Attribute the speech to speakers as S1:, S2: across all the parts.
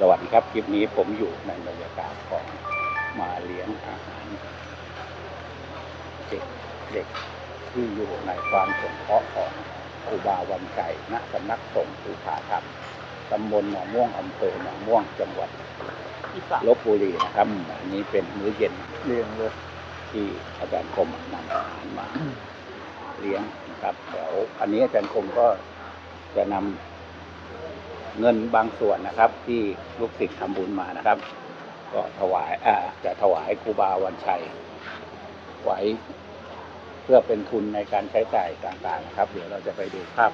S1: สวัสดีครับ คลิปนี้ผมอยู่ในบรรยากาศของมาเลี้ยงอาหารเด็กเด็กที่อยู่ในความสงเคราะห์ของครูบาวันไก่ณสำนักสงฆ์สุขาธรรมตำบลหนองม่วงอำเภอหนองม่วงจังหวัดลบบุรีนะครับอันนี้เป็นมื้อเย็น
S2: เรียงเลย
S1: ที่อาจารย์คมนำอาหารมาเลี้ยงนะครับเดี๋ยวอันนี้อาจารย์คมก็จะนำ เงินบางส่วนนะครับ ที่ลูกศิษย์ทำบุญมานะครับ ก็ถวายอ่าจะถวายครูบาวันชัยไว้เพื่อเป็นทุนในการใช้จ่ายต่างๆนะครับ เดี๋ยวเราจะไปดูภาพ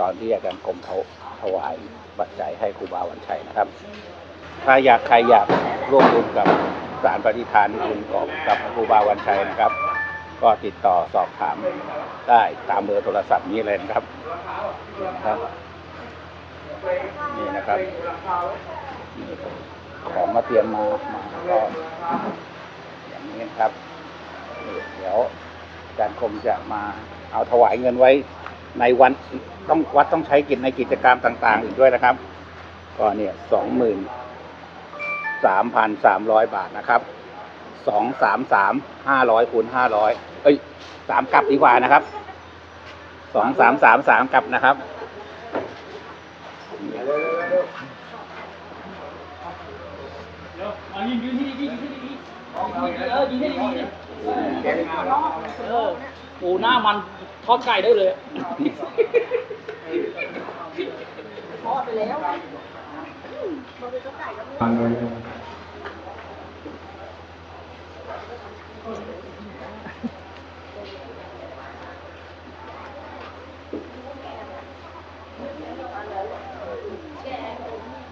S1: ตอนที่อาจารย์คมเขาถวายปัจจัยให้ครูบาวันชัยนะครับ ถ้าอยากใครอยากร่วมบุญกับสารปฏิทานที่คุณกอบกับครูบาวันชัยนะครับ ก็ติดต่อสอบถามได้ตามเบอร์โทรศัพท์นี้เลยนะครับนะครับ นี่นะครับของมาเตรียมมามาก็อย่างนี้ครับเดี๋ยวอาจารย์คมจะมาเอาถวายเงินไว้ในวันต้องวัดต้องใช้กิจในกิจกรรมต่าง ๆ อีกด้วยนะครับ ก็เนี่ยสองหมื่นสามพันสามร้อยบาทนะครับสองสามสามห้าร้อยคูณห้าร้อยเอ้ยสามกลับดีกว่านะครับสองสามสามสามกลับนะครับ
S2: เดี๋ยวมายืนยืนที่นี่ยืนที่นี่เออยืนที่นี่เออหมูหน้ามันทอดไก่ได้เลย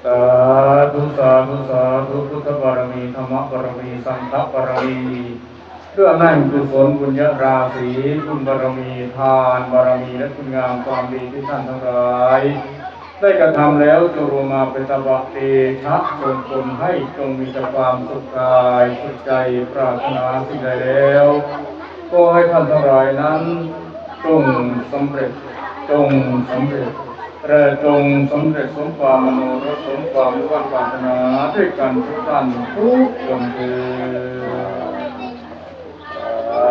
S3: สาธุสาธุสาธุพุทธบารมีธรรมบารมีสังฆบารมีเพื่อให้กุศลบุญญาราศีคุณบารมีทานบารมีและคุณงามความดีที่ท่านทั้งหลาย ได้กระทำแล้วจงรวมมาเป็นตบะเตชะส่งผลให้จงมีแต่ความสุขกายสุขใจปรารถนาสิ่งใดแล้วก็ให้ท่านทั้งหลายนั้นจงสำเร็จจงสำเร็จ ประจงสำเร็จสมความมโนรสสมความมุ่งมั่นปรารถนาด้วยกันทุกท่านทุกคนเถิ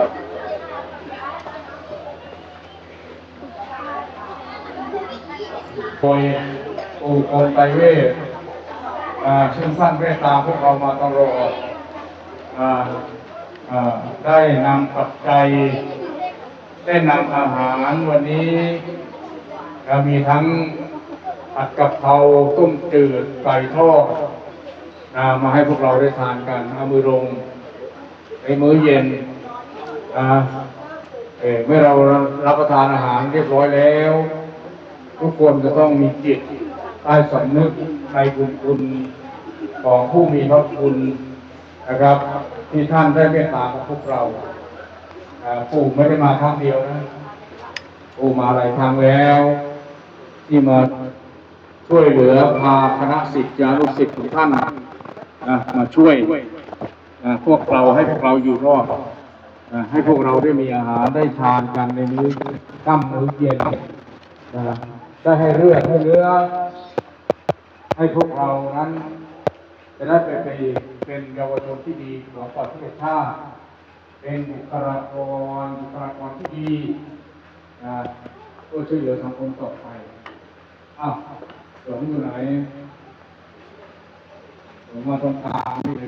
S3: ดโดยปู่โกนไตเวทอ่าซึ่งท่านเมตตาพวกเรามาตลอดอ่าอ่าได้นำปัจจัยได้นำอาหารวันนี้ อ่ามีทั้งผัดกะเพราต้มจืดไก่ทอดอ่ามาให้พวกเราได้ทานกันเอามือลงในมื้อเย็นเมื่อเรารับประทานอาหารเรียบร้อยแล้ว ทุกคนจะต้องมีจิตใต้สำนึกในบุญคุณของผู้มีพระคุณนะครับ ที่ท่านได้เมตตากับพวกเราอ่าปู่ไม่ได้มาครั้งเดียวนะปู่มาหลายครั้งแล้ว ที่มาช่วยเหลือพาคณะศิษยานุศิษย์ของท่านนะมาช่วยนะพวกเราให้พวกเราอยู่รอดนะให้พวกเราได้มีอาหารได้ทานกันในมื้อค่ำมื้อเย็นนะได้ให้เลือดให้เนื้อให้พวกเรานั้นจะได้ไปเป็นเป็นเยาวชนที่ดีของประเทศชาติเป็นบุคลากรบุคลากรที่ดีนะเพื่อช่วยเหลือสังคมต่อไป อ้าวหลวงอยู่ไหนหลวงมาตรงกลางนี่เลย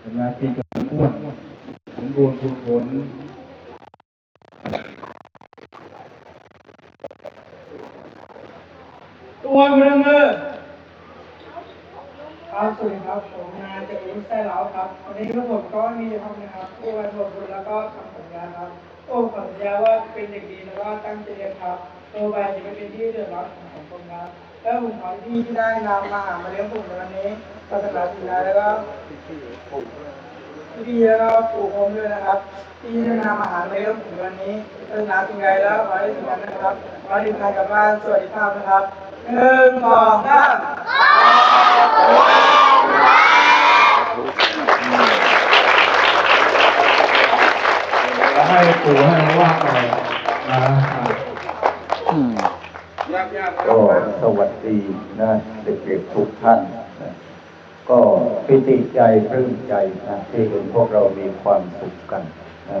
S3: เห็นไหมที่กระอ้วนสมบูรณ์ทุกผล
S4: ตัวมือมือครับสวัสดีครับผมนายเจริญแซ่เล้าครับวันนี้พวกผมก็มีจะทำนะครับผู้วันบบุญแล้วก็คำสัญญาครับ โอ้ขอสัญญาว่าจะเป็นเด็กดีแล้วก็ตั้งใจเรียนครับโตไปจะไม่เป็นที่เดือดร้อนของสังคมครับแล้วผมขอที่ที่ได้นำมาหามาเลี้ยงผมในวันนี้ก็สำหรับสิ่งใดแล้วก็พี่แล้วก็ปู่ผมด้วยนะครับที่ได้นำอาหารมาเลี้ยงผมในวันนี้ศาสนาสิ่งใดแล้วขอให้สิ่งนั้นนะครับขอให้ถึงทางกลับบ้านสวัสดีภาพนะครับหนึ่งสองสาม
S3: แล้ว ให้ปู่ให้เราว่าไปนะ
S5: ก็สวัสดีนะเด็กๆทุกท่านนะก็ปิติใจปลื้มใจนะที่เห็นพวกเรามีความสุขกันนะ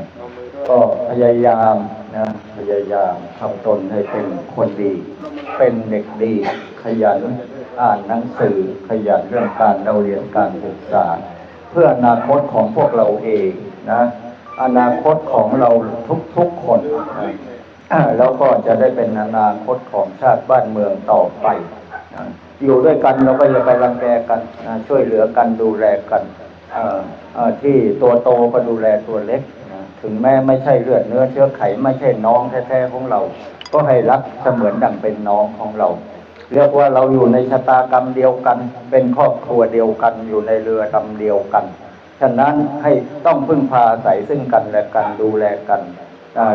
S5: ก็พยายามนะพยายามทำตนให้เป็นคนดี เป็นเด็กดี ขยันอ่านหนังสือขยันเรื่องการเราเรียนการศึกษา เพื่ออนาคตของพวกเราเองนะ อนาคตของเราทุกๆคนแล้วก็จะได้เป็นอนาคตของชาติบ้านเมืองต่อไป อยู่ด้วยกันเราก็อย่าไปรังแกกันช่วยเหลือกันดูแลกันที่ตัวโตก็ดูแลตัวเล็ก ถึงแม้ไม่ใช่เลือดเนื้อเชื้อไขไม่ใช่น้องแท้ๆของเรา ก็ให้รักเสมือนดังเป็นน้องของเรา เรียกว่าเราอยู่ในชะตากรรมเดียวกัน เป็นครอบครัวเดียวกันอยู่ในเรือลำเดียวกัน ฉะนั้นให้ต้องพึ่งพาอาศัยซึ่งกันและกันดูแลกัน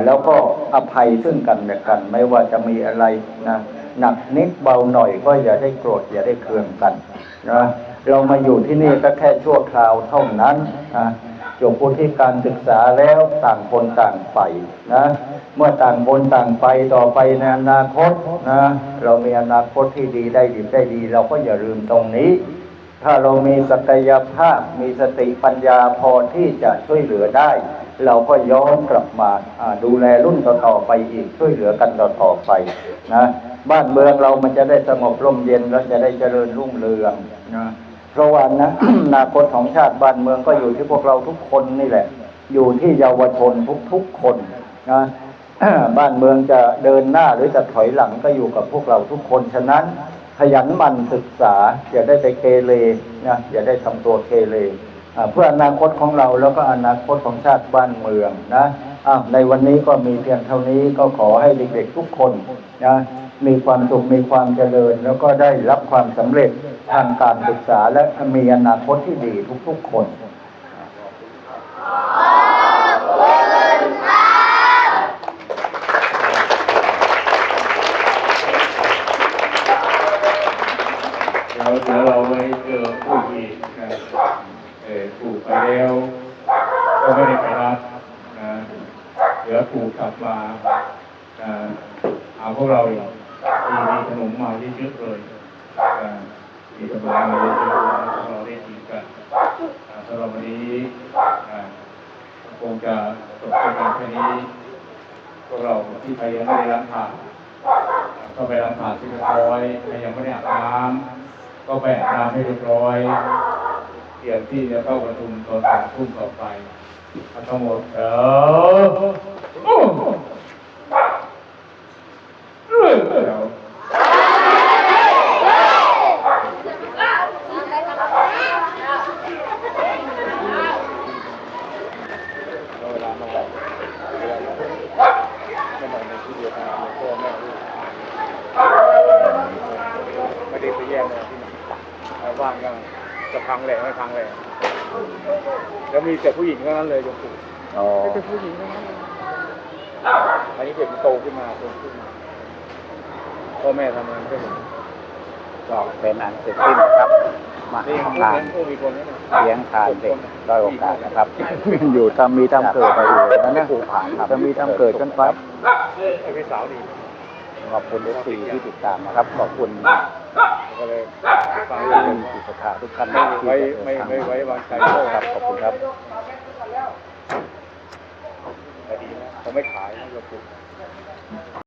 S5: แล้วก็อภัยซึ่งกันและกัน ไม่ว่าจะมีอะไรนะหนักนิดเบาหน่อยก็อย่าได้โกรธอย่าได้เคืองกันนะเรามาอยู่ที่นี่ก็แค่ชั่วคราวเท่านั้นนะจบพุทธิการศึกษาแล้วต่างคนต่างไปนะเมื่อต่างคนต่างไปต่อไปในอนาคตนะเรามีอนาคตที่ดีได้ดีได้ดี เราก็อย่าลืมตรงนี้ ถ้าเรามีศักยภาพมีสติปัญญาพอที่จะช่วยเหลือได้ เราก็ย้อนกลับมาดูแลรุ่นต่อๆไปอีกช่วยเหลือกันต่อๆไปนะบ้านเมืองเรามันจะได้สงบร่มเย็นแล้วจะได้เจริญรุ่งเรืองนะเพราะว่านะอนาคตของชาติบ้านเมืองก็อยู่ที่พวกเราทุกคนนี่แหละ อยู่ที่เยาวชนทุกๆคนนะบ้านเมืองจะเดินหน้าหรือจะถอยหลังก็อยู่กับพวกเราทุกคนฉะนั้น ขยันหมั่นศึกษา อย่าได้ไปเกเรนะอย่าได้ทำตัวเกเรอ่าเพื่ออนาคตของเราแล้วก็อนาคตของชาติบ้านเมืองนะะในวันนี้ก็มีเพียงเท่านี้ก็ขอให้เด็กๆทุกคนนะมีความสุขมีความเจริญ แล้วก็ได้รับความสำเร็จทางการศึกษาและมีอนาคตที่ดีทุกๆคน
S3: เดี๋ยวเดี๋ยวเราไปเจอผู้อีกนะเออถูกไปแล้วก็ไม่ได้ไปรับนะเดี๋ยวถูกกลับมาเอาพวกเราอีกมีมีขนมมาเยอะๆเลยมีขนมมาเยอะๆเลยพวกเราได้กินกันสำหรับวันนี้คงจะจบไปกันแค่นี้พวกเราที่ใครยังไม่ได้ล้างผ่านก็ไปล้างผ่านที่เรียบร้อยยังไม่ได้อาบน้ำ ก็ไปอาบน้ำให้เรียบร้อยเตรียมที่จะเข้าประชุมตอนสองทุ่มต่อไปทั้งหมดเออเดี๋ยว
S6: ไม่ได้ไปแย่งเลยาวบ้านก็จะพังแหล่ไม่พังแหล่แล้วมีแต่ผู้หญิงเท่านั้นเลยโยมปู่
S1: อ๋อ
S6: ไม่ใช่ผู้หญิงเท่านั้นเลยอันนี้เด็กมันโตขึ้นมาโตขึ้นมาพ่อแม่ทำงานก็เห็น
S1: ก็เป็นอันเสร็จสิ้นนะครับ มา
S6: นี่พวก
S1: ทาน
S6: นั้นพวกมีคนนั้นน่ะ
S1: เลี้ยงทานเด็กด้อยโอกาสนะครับ
S5: อยู่ทำมีทำเกิดไปอยู่นะเนี่ย
S1: ผู้ผ่านครับ
S5: จะมีทำเกิดกันไป
S6: ไอ้พี่สาวดี
S1: ขอบคุณเอฟซีที่ติดตามนะครับ ขอบคุณ
S6: ก็เลยฟัง
S1: ท่าน
S6: เรื่อง
S1: จิตศรัทธาทุกท่าน
S6: ไม่
S1: ที่
S6: ไว้
S1: จะเดิน
S6: ไม่
S1: ทาง
S6: ไม่ไว้วางใจ
S1: ครับขอบคุณครับ
S6: แต่ดีนะเขาไม่ขายนะโยมปู่